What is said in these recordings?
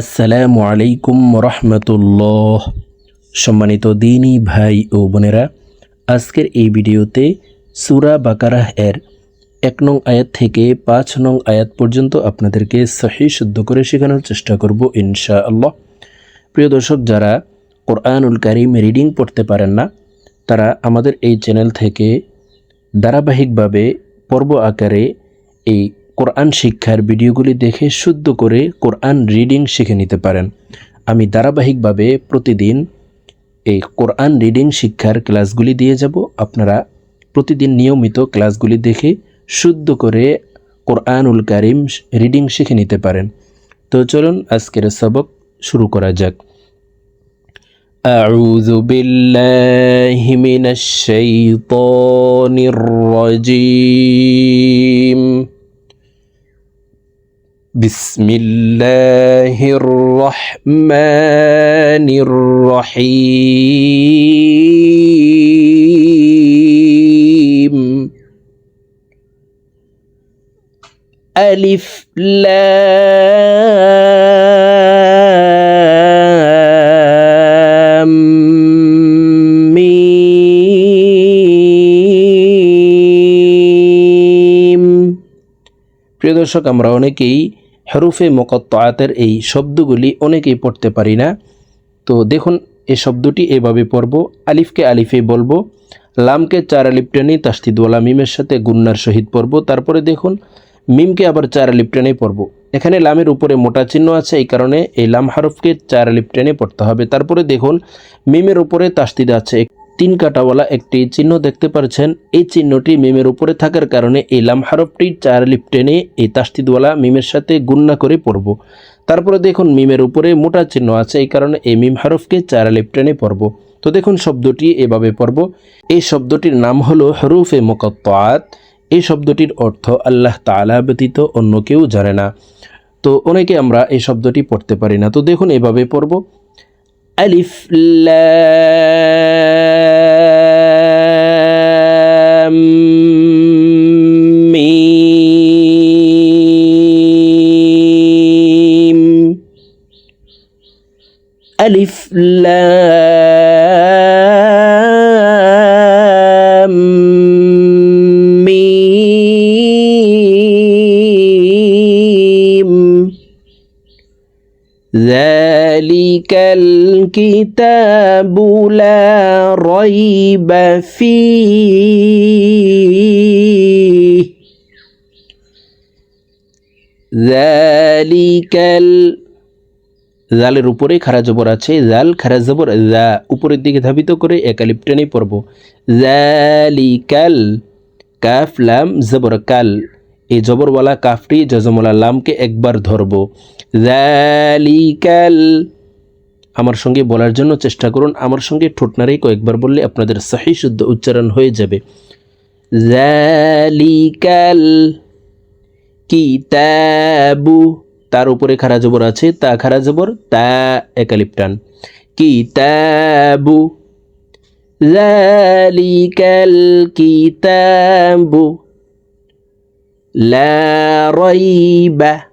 আসসালামু আলাইকুম রহমতুল্লাহ। সম্মানিত দিনী ভাই ও বোনেরা, আজকের এই ভিডিওতে সুরা বাকারাহ এর এক নং আয়াত থেকে পাঁচ নং আয়াত পর্যন্ত আপনাদেরকে সহি শুদ্ধ করে শেখানোর চেষ্টা করব ইনশা আল্লাহ প্রিয় দর্শক, যারা কোরআনুল কারিম রিডিং পড়তে পারেন না, তারা আমাদের এই চ্যানেল থেকে ধারাবাহিকভাবে পর্ব আকারে এই কোরআন শিক্ষার ভিডিওগুলি দেখে শুদ্ধ করে কোরআন রিডিং শিখে নিতে পারেন আমি ধারাবাহিকভাবে প্রতিদিন এই কোরআন রিডিং শিক্ষার ক্লাসগুলি দিয়ে যাব আপনারা প্রতিদিন নিয়মিত ক্লাসগুলি দেখে শুদ্ধ করে কোরআনুল কারিম রিডিং শিখে নিতে পারেন তো চলুন আজকের সবক শুরু করা যাক أعوذ بالله من الشيطان الرجيم بسم الله الرحمن الرحيم ألف لام মিম প্রিয় দর্শক আমরা অনেকেই হরুফে মোকত্তায়াতের এই শব্দগুলি অনেকেই পড়তে পারি না। তো দেখুন এই শব্দটি এভাবে পড়ব। আলিফকে আলিফে বলব। লামকে চার আলিফ টেনে তাস্তিদওয়ালা মিমের সাথে গুন্নার সহিত পড়ব। তারপরে দেখুন, মিমকে আবার চার আলিফ টেনে পড়ব। এখানে লামের উপরে মোটা চিহ্ন আছে, এই কারণে এই লাম হারফকে চার আলিফ টেনে পড়তে হবে। তারপরে দেখুন, মিমের উপরে তাস্তিদ আছে। তিন কাটাওয়ালা একটি চিহ্ন দেখতে পাচ্ছেন এই চিহ্নটি মিমের উপরে থাকার কারণে এই লাম হারফটি চার লিপ টেনে এই তাস্তিদওয়ালা মিমের সাথে গুন্না করে পড়ব। তারপরে দেখুন মিমের উপরে মোটা চিহ্ন আছে, এই কারণে এই মিম হারফকে চার লিপ টেনে পড়ব। তো দেখুন শব্দটি এভাবে পড়ব। এই শব্দটির নাম হলো হরুফে মোকত্তাত। এই শব্দটির অর্থ আল্লাহ তালা ব্যতীত অন্য কেউ জানে না। তো অনেকে আমরা এই শব্দটি পড়তে পারি না। তো দেখুন এভাবে পড়ব। ألف لام ميم. ألف لام الكتاب لا ريب فيه ذلك ال জালের উপরে খারা জবর আছে জাল খারা জবর জা উপরের দিকে ধাবিত করে একালিপ টেনে পড়ব জালিকাল কাফ লাম জবর কাল এই জবরওয়ালা কাফটি জজমওয়ালা লামকে একবার ধরব জালিকাল আমার সঙ্গে বলার জন্য চেষ্টা করুন। আমার সঙ্গে ঠোঁটনারেই কয়েকবার বললে আপনাদের সহি শুদ্ধ উচ্চারণ হয়ে যাবে। জালিকাল কিতাবু তার উপরে খারা জবর আছে, তা খারা জবর, তা একালিপটান। কিতাবু। জালিকাল কিতাবু লা রইবা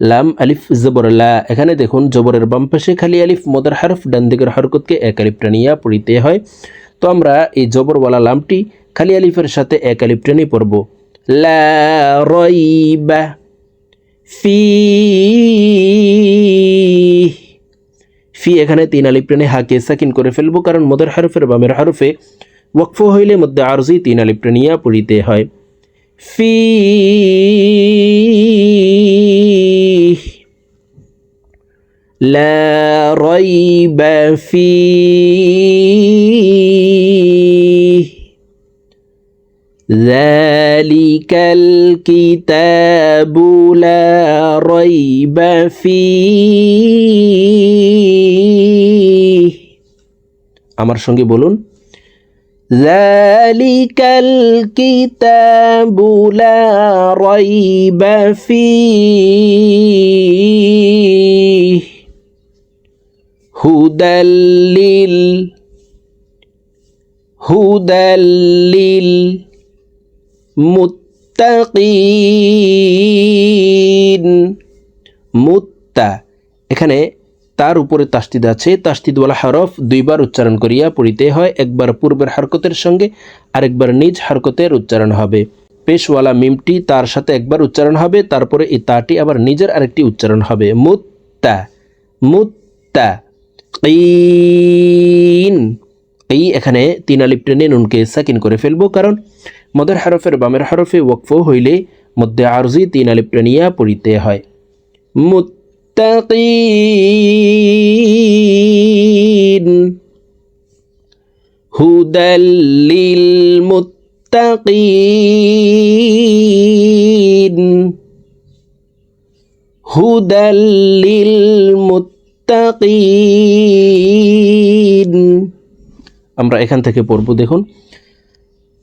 লাম, আলিফ, জবর, লা। এখানে দেখুন, জবরের বাম পাশে খালি আলিফ, মদার হারফ, ডান দিকের হরকতকে এক আলিফ টানিয়া পড়িতে হয়। তো আমরা এই জবরওয়ালা লামটি খালি আলিফের সাথে এক আলিফ টানি পড়ব। ফি ফি এখানে তিন আলিফ টেনে হাকে সাকিন করে ফেলব, কারণ মদার হারফের বামের হারফে ওয়াকফ হইলে মধ্যে আরজি তিন আলিফ পড়িতে হয়। فيه لا ريب فيه ذلك الكتاب لا ريب فيه আমার সঙ্গে বলুন ذلك الكتاب لا ريب فيه هدى لل هدى للمتقين مت মুত্তা এখানে তার উপরে তাস্তিদ আছে। তাস্তিদওয়ালা হরফ দুইবার উচ্চারণ করিয়া পড়িতে হয়। একবার পূর্বের হারকতের সঙ্গে, আরেকবার নিজ হারকতের উচ্চারণ হবে। পেশওয়ালা মিমটি তার সাথে একবার উচ্চারণ হবে, তারপরে এই তাটি আবার নিজের আরেকটি উচ্চারণ হবে। মুত্তা মুত্তা এই এখানে তিন আলিপ টেনে নুনকে সাকিন করে ফেলব, কারণ মদের হরফের বামের হরফে ওয়াকফ হইলে মধ্যে আরজি তিন আলিপ টেনিয়া পড়িতে হয়। মুত্তাকিন হুদাল্লিল মুত্তাকিন হুদাল্লিল মুত্তাকিন আমরা এখান থেকে পড়ব দেখুন।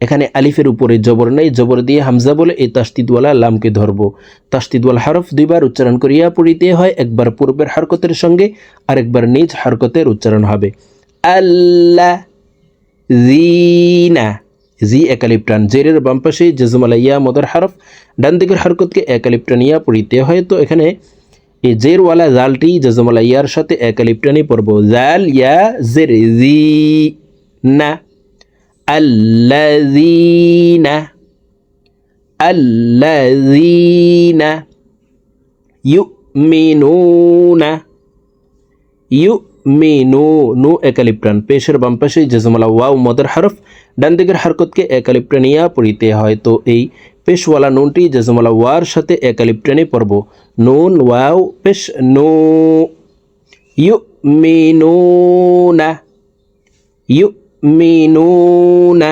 এখানে আলিফের উপরে জবর নেই, জবর দিয়ে হামজা বলে এই তাস্তিদওয়ালা লামকে ধরব। তাস্তিদওয়ালা হরফ দুইবার উচ্চারণ করিয়া পড়িতে হয়, একবার পূর্বের হারকতের সঙ্গে, আরেকবার নিজ হারকতের উচ্চারণ হবে। আল্লাহ জিনা জি একালিপ টান, জেরের বাম পাশে জেজমালা ইয়া মদর হরফ, ডান দিকের হরকতকে একালিপ ইয়া পড়িতে হয়। তো এখানে এই জেরওয়ালা জালটি জেজমালা ইয়ার সাথে একালিপ টানি পড়ব। জাল, ইয়া, জের, জি, না। আল্লাযীনা আল্লাযীনা ইউমিনুনা ইউমিনু নু একালি প্রাণ পেশের বাম পাশে জেজমালা ওয়াও মদার হরফ। ডান দিকের হরকতকে একালি প্রাণিয়া পড়িতে হয়। তো এই পেশওয়ালা নুনটি জেজমালা ওয়ার সাথে একালি প্রাণী পড়ব। নুন, ওয়াও, পেশ, নু। ইউমিনুনা। ইউ يؤمنون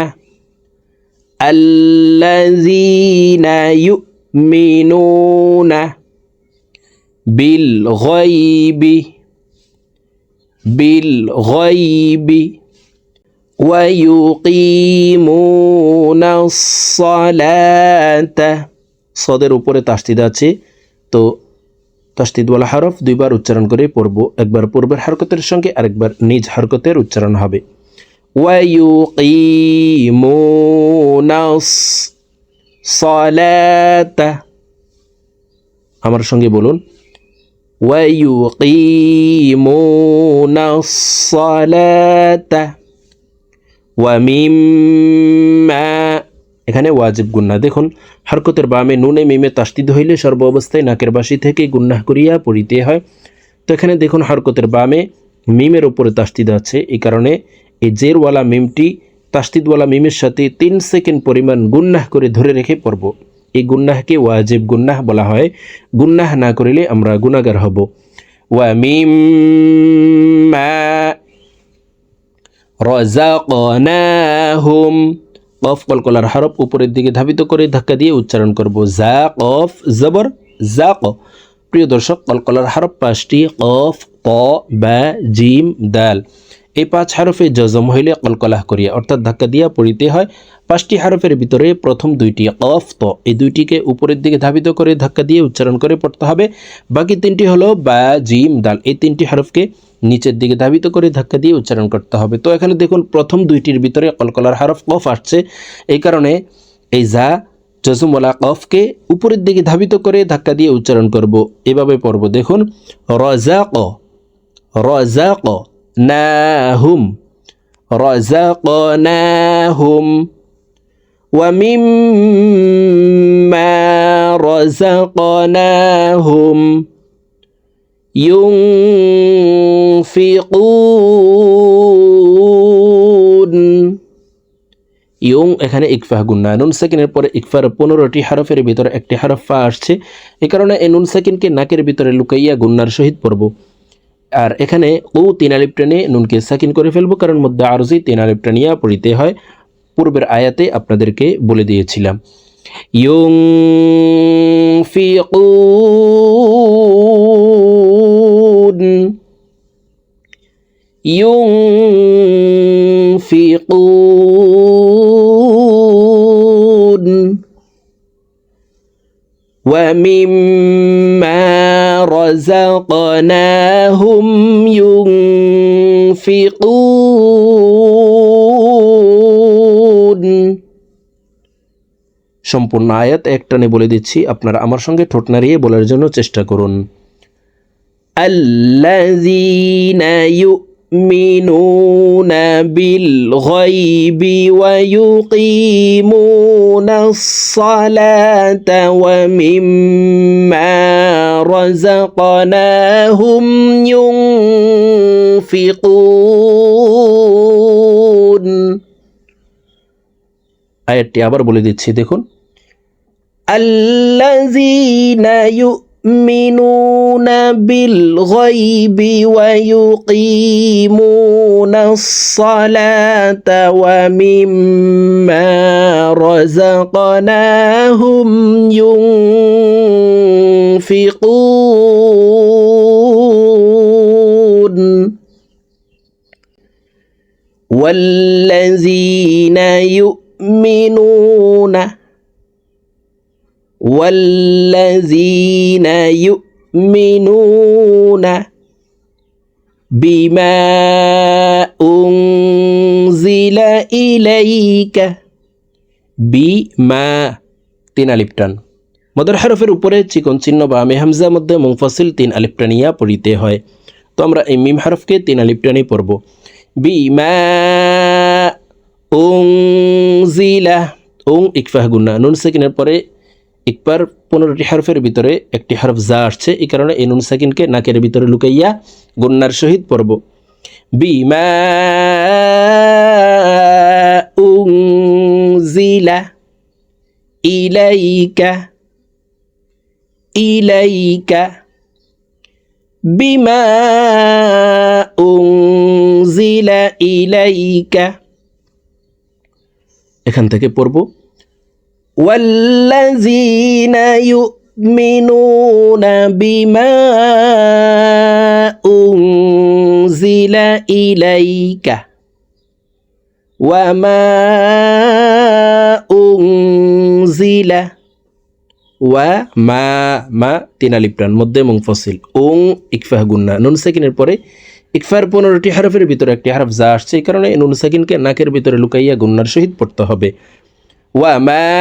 الذين يؤمنون بالغيب بالغيب ويقيمون الصلاة সদের উপরে তাস্তিদ আছে তো তাস্তিদওয়ালা হরফ দুইবার উচ্চারণ করে পড়ব একবার পূর্বের হরকতের সঙ্গে আরেকবার নিজ হরকতের উচ্চারণ হবে ويقيمون الصلاة আমার সঙ্গে বলুন ويقيمون الصلاة ومما এখানে ওয়াজিব গুন্না দেখুন হরকতের বামে নুনে মিমে তাস্তিদ হইলে সর্ব অবস্থায় নাকের বাসি থেকে গুন্নাহ করিয়া পড়িতে হয় তো এখানে দেখুন হরকতের বামে মিমের উপরে তাস্তিদ আছে এই কারণে এই জেরওয়ালা মিমটি তাস্তিদওয়ালা মিমের সাথে তিন সেকেন্ড পরিমাণ গুন্নাহ করে ধরে রেখে পড়ব। এই গুন্নাহকে ওয়াজিব গুন্নাহ বলা হয়। গুন্নাহ না করিলে আমরা গুনাগার হব। ওয়া মিম রাযাকনাহুম। কফ কলকলার হরফ উপরের দিকে ধাবিত করে ধাক্কা দিয়ে উচ্চারণ করব। জা কফ, জবর জা ক প্রিয় দর্শক কলকলার হরফ পাঁচটি, কফ, ক, বা, জিম, দাল। এই পাঁচ হারফে জজম হইলে কলকলাহ করিয়া অর্থাৎ ধাক্কা দিয়া পড়িতে হয়। পাঁচটি হারফের ভিতরে প্রথম দুইটি কফ ত, এই দুইটিকে উপরের দিকে ধাবিত করে ধাক্কা দিয়ে উচ্চারণ করে পড়তে হবে। বাকি তিনটি হলো বা, জিম দাল এই তিনটি হারফকে নিচের দিকে ধাবিত করে ধাক্কা দিয়ে উচ্চারণ করতে হবে। তো এখানে দেখুন, প্রথম দুইটির ভিতরে কলকলার হারফ কফ আসছে। এই কারণে এই যা জজমলা কফকে উপরের দিকে ধাবিত করে ধাক্কা দিয়ে উচ্চারণ করব। এভাবে পড়ব। দেখুন রজা ক রজা ক নাহুম رزقناهم ومما رزقناهم ينفقون ইয়ং এখানে ইকফাহ গুন্না নুন সেকেন্ডের পরে ইকফার পনেরোটি হারফের ভিতরে একটি হারফ ফা আসছে এ কারণে এই নুন সেকেন্ডকে নাকের ভিতরে লুকাইয়া গুন্নার সহিত পড়ব আর এখানে ও তিন আলিপ নুনকে সাকিন করে ফেলব, কারণ মধ্যে আরজি তিন আলিপ পড়িতে হয়। পূর্বের আয়াতে আপনাদেরকে বলে দিয়েছিলাম। ইয়ং ينفقون ومما رزقناه হুম সম্পূর্ণ আয়াত একটানে বলে দিচ্ছি, আপনারা আমার সঙ্গে ঠোঁট নাড়িয়ে বলার জন্য চেষ্টা করুন। আল্লাযীনা يؤمنون بالغيب ويقيمون الصلاة ومما رزقناهم ينفقون আয়াতটি আবার বলে দিচ্ছি দেখুন الذين يؤمنون بالغيب ويقيمون الصلاة ومما رزقناهم ينفقون. والذين يؤمنون والذين يؤمنون بما أنزل إليك বিমা তিন আলিপটান মদর হরফের উপরে চিকন চিহ্ন বা আমি হামজা মধ্যে মুংফসিল তিন আলিপটানিয়া পড়িতে হয় তো আমরা এই মিম হরফকে তিন আলিপটানি পড়ব বিমা ওং জিলা ওং ইকফাহ গুন্না নুন সেকিনের পরে একবার পনেরোটি হরফের ভিতরে একটি হরফ যা আসছে, এই কারণে এই নুন সাকিনকে নাকের ভিতরে লুকাইয়া গুন্নার সহিত পড়ব। বিমা উংজিলা ইলাইকা ইলাইকা। বিমা উংজিলা ইলাইকা। এখান থেকে পড়ব। والذين يؤمنون بما أنزل إليك وما أنزل وما মা তিন আলিপ্রাণ মধ্যে মুংফসিল ওং ইকফাহ গুন্না নুন সেকিনের পরে ইকফার পনেরোটি হারফের ভিতরে একটি হারফ যা আসছে এই কারণে নুন সেকিনকে নাকের ভিতরে লুকাইয়া গুন্নার সহিত পড়তে হবে وما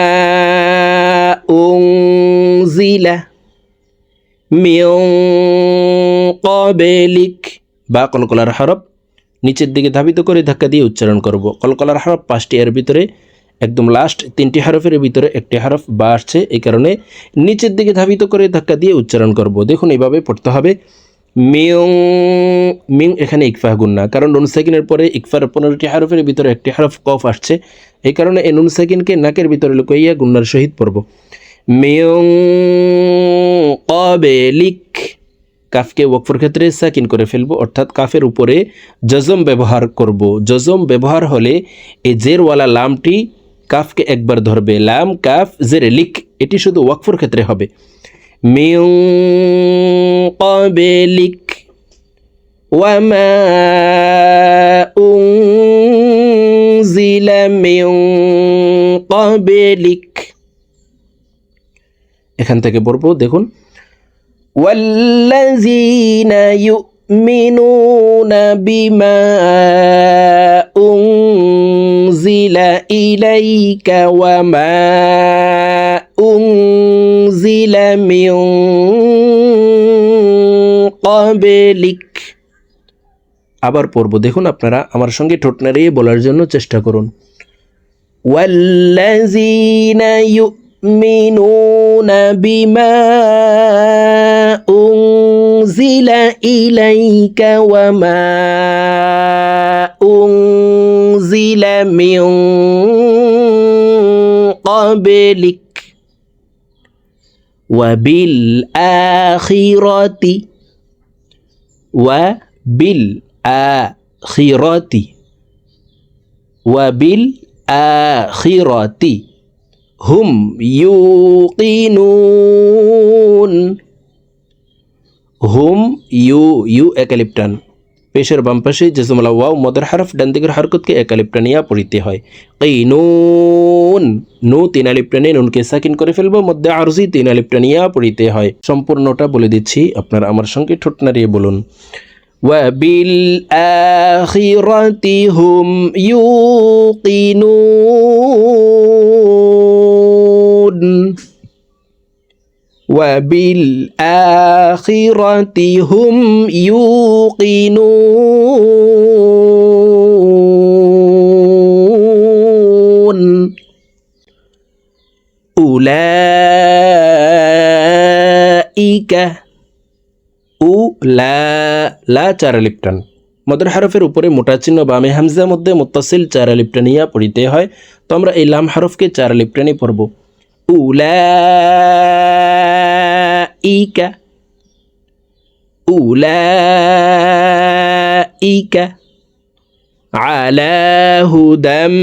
أنزل من قبلك বা কলকলার হরফ নিচের দিকে ধাবিত করে ধাক্কা দিয়ে উচ্চারণ করব কলকলার হরফ পাঁচটি এর ভিতরে একদম লাস্ট তিনটি হরফের ভিতরে একটি হরফ বা আসছে এই কারণে নিচের দিকে ধাবিত করে ধাক্কা দিয়ে উচ্চারণ করব দেখুন এইভাবে পড়তে হবে মিয়ং মিং এখানে ইকফাহ গুন্না কারণ নুন সেকিনের পরে ইকফার পনেরোটি হরফের ভিতরে একটি হারফ কফ আসছে। এই কারণে এই নুন সেকিনকে নাকের ভিতরে লুকাইয়া গুন্নার সহিত পড়ব। মিয়ং কবেলিক কাফকে ওয়াকফর ক্ষেত্রে সাকিন করে ফেলব, অর্থাৎ কাফের উপরে জজম ব্যবহার করব। জজম ব্যবহার হলে এই জেরওয়ালা লামটি কাফকে একবার ধরবে। লাম, কাফ, জেরে, লিক, এটি শুধু ওয়াকফর ক্ষেত্রে হবে। মিং قبلك وما أنزل من قبلك এখান থেকে পড়বো দেখুন والذين يؤمنون بما أنزل إليك وما أنزل من قبلك আবার পড়ব দেখুন আপনারা আমার সঙ্গে ঠোঁট নাড়িয়ে বলার জন্য চেষ্টা করুন والذين يؤمنون بما أنزل إليك وما أنزل من قبلك وبالآخرة وبالآخرات وبالآخرات هم يوقنون. هم يو يو اكليبتون পেশের বাম পাশে জেজমলা ওয়াও মদের হারফ ডান দিকের হরকতকে এক আলিফ টানিয়া পড়িতে হয় এই নুন নু তিন আলিফ টানিয়ে নুনকে সাকিন করে ফেলবো মধ্যে আরজি তিন আলিফ টানিয়া পড়িতে হয় সম্পূর্ণটা বলে দিচ্ছি আপনারা আমার সঙ্গে ঠোঁট নাড়িয়ে বলুন وبالآخرة هم يوقنون وبالآخرة هم يوقنون أولئك উ লা লা চার লিপটান মদর হারফের উপরে মোটা চিহ্ন বামে হামজা মধ্যে মুত্তাসিল চার লিপটানিয়া পড়িতে হয় তো আমরা এই লাম হারফকে চার লিপটানি পড়ব উলা ইকা আলা হুদাম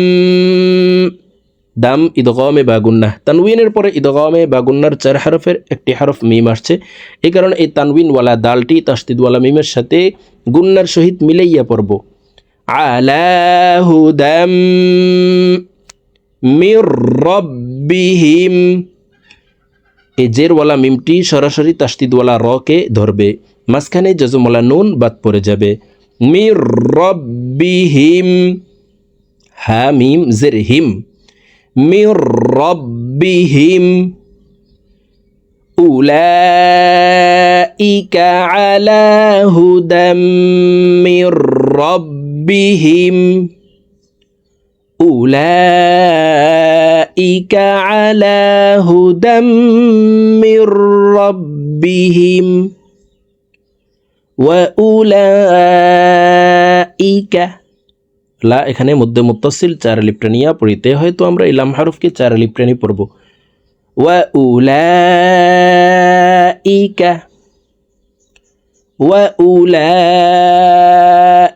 দাম ইদগমে বা গুন্না তানউইনের পরে ইদগমে বা গুন্নার চার হরফের একটি হরফ মিম আসছে এই কারণে এই তানউইনওয়ালা দালটি তাস্তিদওয়ালা মিমের সাথে গুন্নার সহিত মিলাইয়া পড়ব আলাহুদাম মির রব্বিহিম এই জেরওয়ালা মিমটি সরাসরি তাস্তিদওয়ালা রকে ধরবে মাঝখানে জজমওয়ালা নুন বাদ পড়ে যাবে মির রব্বিহিম হা মিম জের হিম من ربهم أولئك على هدى من ربهم أولئك على هدى من ربهم وأولئك লা এখানে মধ্যে মুত্তাসিল চার লিপ্টানিয়া পড়িতে হয়তো আমরা ইলাম হারুফকে চার লিপ্টানি পড়ব ওয়া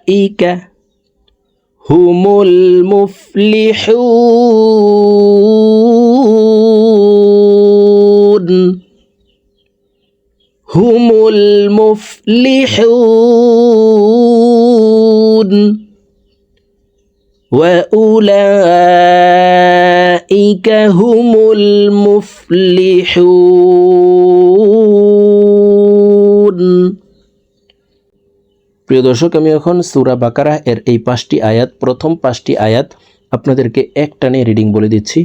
উলাইকা هم المفلحون. هم المفلحون. وأولئك هم المفلحون. প্রিয় দর্শক, আমি এখন সুরা বাকারা এর এই পাঁচটি আয়াত, প্রথম পাঁচটি আয়াত আপনাদেরকে এক টানে রিডিং বলে দিচ্ছি।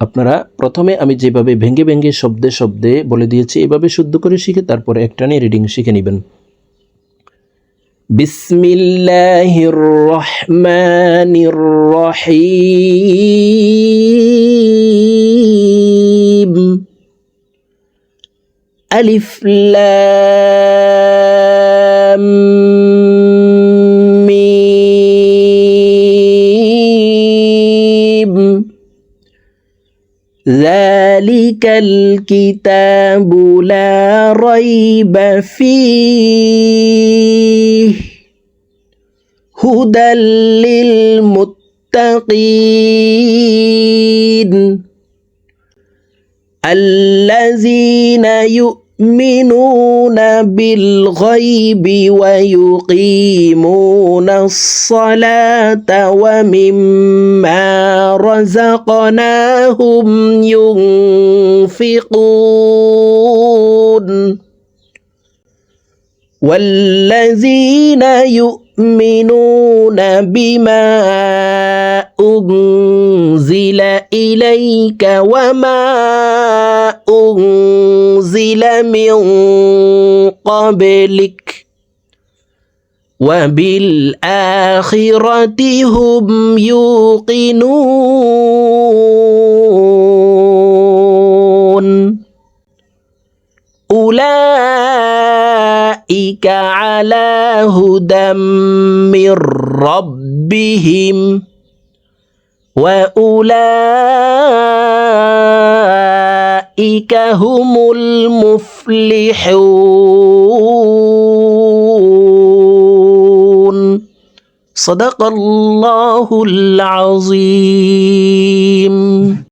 আপনারা প্রথমে আমি যেভাবে ভেঙ্গে ভেঙ্গে শব্দে শব্দে বলে দিয়েছি, এভাবে শুদ্ধ করে শিখে তারপরে এক টানে রিডিং শিখে নেবেন। বিসমিল্লাহির রহমানির রহিম। আলিফ লা ميم ذلك الكتاب لا ريب فيه. هدى للمتقين. الذين يؤمنون بالغيب ويقيمون الصلاة ومما رزقناهم ينفقون. والذين يؤمنون بما أنزل إليك وما أنزل من قبلك وبالآخرة هم يوقنون. أولئك على هدى من ربهم. وأولئك هم المفلحون صدق الله العظيم.